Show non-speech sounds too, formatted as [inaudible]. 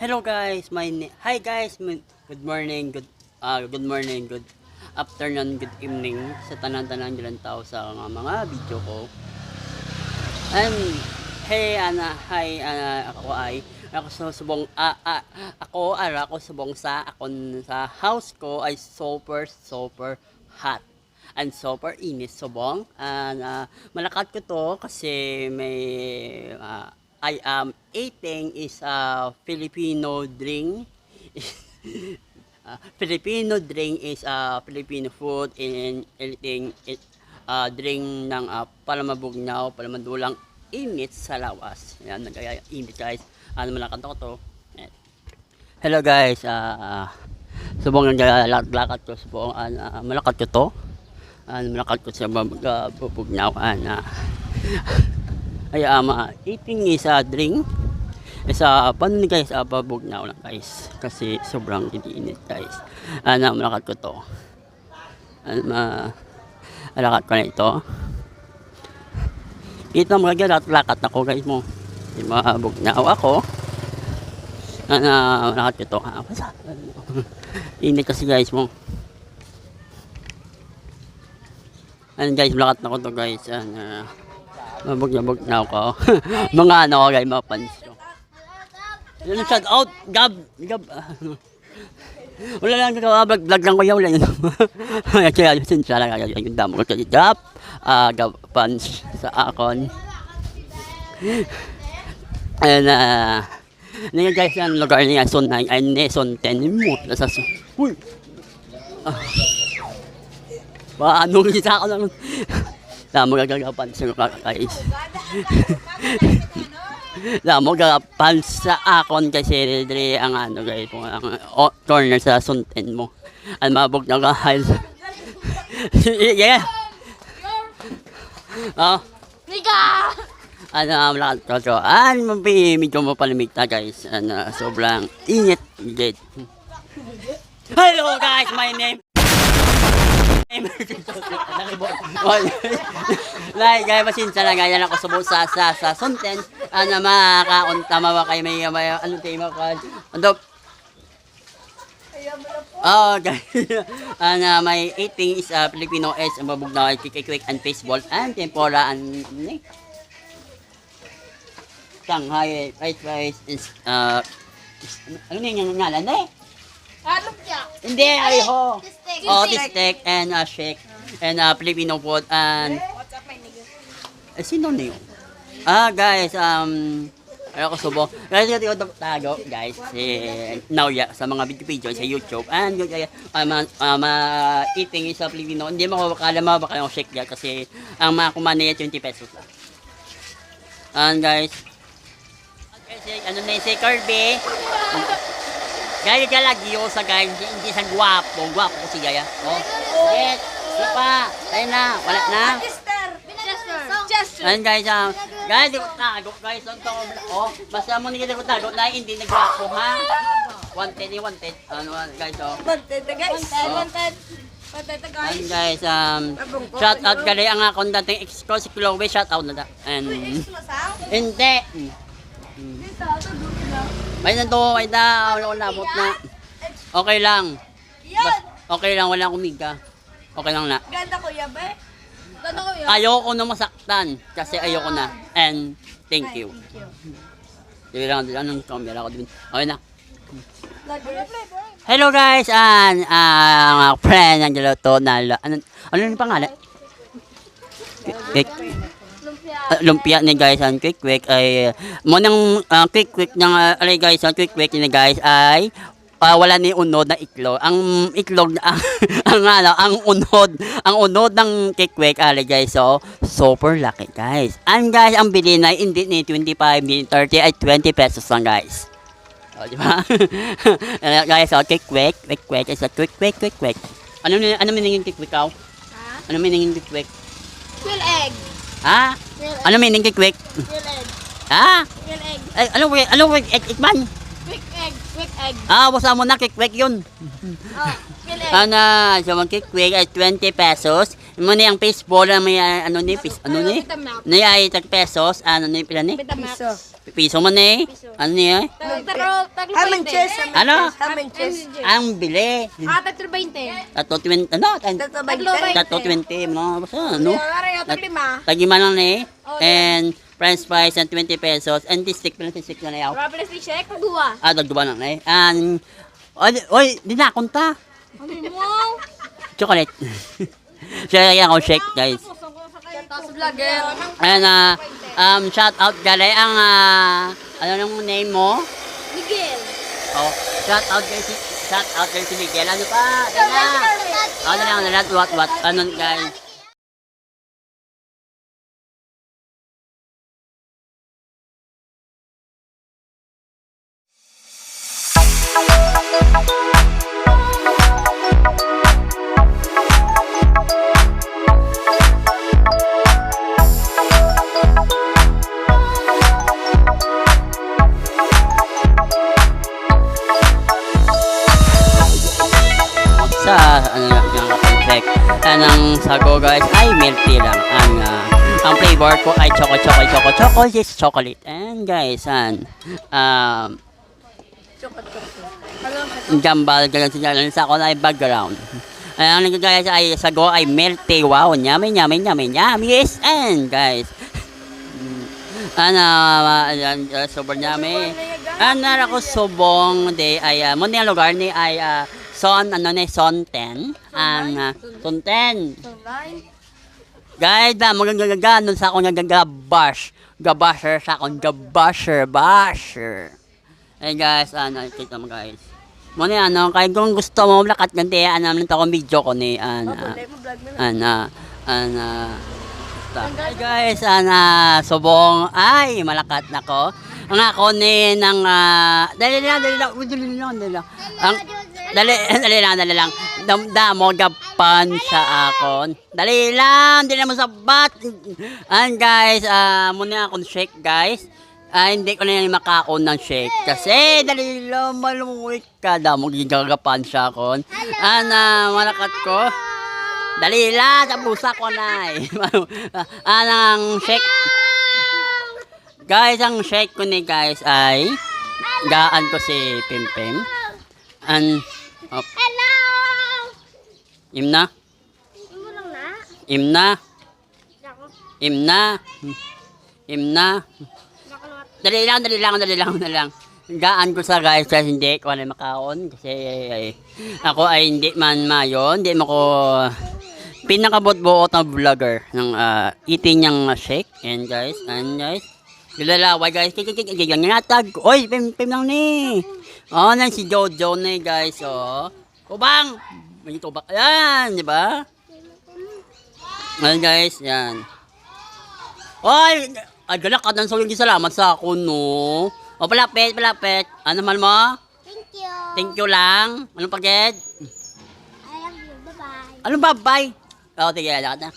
Hello guys, my Hi guys, good morning, good uh, good morning, good afternoon, good evening. Sa tanan-tanan dilan tao sa mga, mga video ko. And hey ana, hi ana, ako ay ako sa subong ah, ah, ako ara ako subong sa akon sa house ko ay super super hot and super init subong. And ah, malakat ko to kasi may ah, I am eating is a Filipino drink uh, [laughs] Filipino drink is a Filipino food and anything it uh, drink ng uh, palamabugnaw, palamadulang init sa lawas. Yan, nagaya init guys. Ano man ko to. Hello guys, uh, subong naglalakad ko, subong uh, malakad ko to. Ano malakad ko sa babugnaw. [laughs] Ano, ay um, uh, eating is a drink isa paano ni guys uh, babugnaw lang guys. Kasi sobrang iniinit guys. Ano malakad ko to. Ano ma alakad ko na ito. Kita mo lakat lakat ako guys mo. Di mabugnaw ako ano malakad ko to. Ah, [laughs] init kasi guys mo. Ano guys malakat na to guys. Ano mabugnaw na ako. [laughs] Mga ano guys mga fans ko yun shout out Gab Gab wala lang gagawa vlog vlog lang ko yaw lang kaya yun sin siya lang yung damo ko kaya Gab ah Gab fans sa akon ayun na Ngayon guys, ang lugar niya, son 9, ay ne, son 10, mo, nasa son, uy, ah, ba, ano, kita ako lang, Damo gagapan sa mga guys. Damo gagapan sa akon kasi dire ang ano guys, kung ang o, corner sa sunten mo. Ang mabog na kahal. [laughs] yeah. Oh, Mika! ano ang lahat ko so, an mapi medyo mapalamig na guys. Ano, sobrang init. Init. Hello guys, my name [laughs] Like, gaya pasensya na gaya ako subo sa sa sa sunten. Ano makakaunta mawa kay may may ano mo ka. Ano Oh, guys. [laughs] Ano may eating is a Filipino is ang babog na kiki quick and baseball and tempura and ni. Shanghai rice rice is uh ano na yung ngalan eh? Ano siya? Hindi, ay ho. Oh, this steak and uh, shake and uh, Filipino food and eh, sino na yun? Ah, guys, um, ano ko subo. Guys, ito yung tago, guys, si Nauya sa mga video-video sa YouTube. And yun, kaya, um, um, uh, eating sa Filipino. Hindi mo makakala mo baka yung shake yan kasi ang mga kumana niya 20 pesos lang. And guys, ano na yun, si Kirby. Gaya ka lagi yun sa guys, hindi, hindi sa guwapo. Guwapo ko si Gaya. Oh, yes, di pa. Tayo na, wala na. Chester! Ayun guys, um, guys, di ko tago guys. Ang to, oh, basta mo nila ko tago na hindi nagwapo ha. Wanted, eh, wanted. Ano guys, oh. Wanted na guys. Oh. Wanted. Wanted na guys. Ayun guys, um, shout out gali ang akong dating ex ko si Chloe, shout out na da. And, hindi. Dito. May na to, may na, wala ko na. Okay lang. Bas, okay lang, wala akong miga. Okay lang na. Ganda ko yan, be. Ganda ko yan. Ayoko na masaktan kasi ayoko na. And thank you. Hindi lang, anong camera ko din. Okay na. Hello guys, and ang friend ng Gelato na ano ano yung pangalan? Lumpia. Uh, lumpia ni guys ang quick quick ay mo nang uh, quick quick ng uh, alay guys ang quick quick ni guys ay ah, wala ni unod na itlog. Ang itlog [laughs] na ang ano, ang unod, ang unod ng quick quick alay guys. So, super lucky guys. And guys, ang bili na hindi ni 25, hindi 30 ay 20 pesos lang guys. O, di ba? [laughs] Guys, so, quick quick, is a quick quick, quick quick. Ano ano meaning yung quick quick Ha? Ano meaning yung quick quick? Quill egg. Ha? Egg. Ano meaning quick quick? Quill egg. Ha? Quill egg. Ay, ano quick, ano quick, ik, ikman? Quick egg. Quick egg. Ah, basta mo na quick quick yun. Oh, quill egg. Ano, so mag quick quick ay 20 pesos. Mo ni ang baseball na may ah, ano ni pis ano ni? Ni ay tag pesos, ano ni pila ni? Betamax. Piso man ni? Ano ni? eh? Tag- Pero, tag Hammond chess. Ano? Hammond chess. Ang bili. Ah, tag 20. Tato 20, ano? Tato Tatlo ba? Tato 20, mga basta, ano? Tag 5. Tagima lang ni. Oh, And french fries and 20 pesos. And this stick, pila stick na yaw. Robles ni Shek, dua. Ah, dagduba na ni. And, oy, oy, di na kunta. Ano mo? Chocolate. [laughs] Siya kaya ako shake, guys. Vlogger. Ayan, ah, um, shout out galay ang, ah, ano nung name mo? Miguel. Oh, shout out guys, shout out guys si Miguel. Ano pa? Ano na? Ano na, ano na, what, what, ano guys? Sa ano yung check ang sago guys ay milk tea lang. Ang ah, ang flavor ko ay choco choco choco choco yes chocolate. And guys an um jambal ganyan sa ako ay background. Ay ang nagagaya sa ay sago ay milk wow yummy yummy yummy yummy. Yes and guys. Ano uh, sobrang yummy. Ang nara ko subong de ay uh, muna lugar ni ay ah, son ano ni son 10 ang uh, son 10 guys ba magagaga nun sa akong nagagabash gabasher sa akong gabasher basher. Ay guys ano kita mo guys. Mo ni ano kay kung gusto mo lakat ganti ano naman akong video ko ni ano ana ana Hi guys, ana subong ay malakat nako. Ang ako ni ng ah, dali lang, dali lang, dali lang, dali lang. Ang dali, dali lang, dali lang. Damda mo gapan sa akon. Dali lang, dili mo sabat. And guys, ah muna akong shake guys. Ah, hindi ko na yung makaon ng shake. Kasi, dali lang, malumuit ka. Damo, gigagapan siya akon. Ana, malakat ko. Dali lang, sa pusa ko na eh. [laughs] Anang shake. Guys, ang shake ko ni guys ay gaan ko si Pimpim. An op, Hello! im na, Imo lang na. im na, Ako. im na, im na. Nakalawat. Dali lang, dali lang, dali lang, dali lang. Gaan ko sa guys kasi hindi ko na makaon kasi ay, ako ay hindi man mayon, hindi mo ko pinakabot-buot na vlogger ng uh, eating niyang shake. And guys, and guys, Gilalaway guys, yang natag. Oy, pim pim lang ni. Oh, nang si Jojo ni guys, oh. Kubang. May tubak. Yan, di ba? Ayan guys, yan. Oy, ay galak ka ng solong salamat sa ako no. O palapit, palapit. Ano man mo? Thank you. Thank you lang. Anong pagked? I love you. Bye-bye. Anong babay? Oh, sige, lakad na.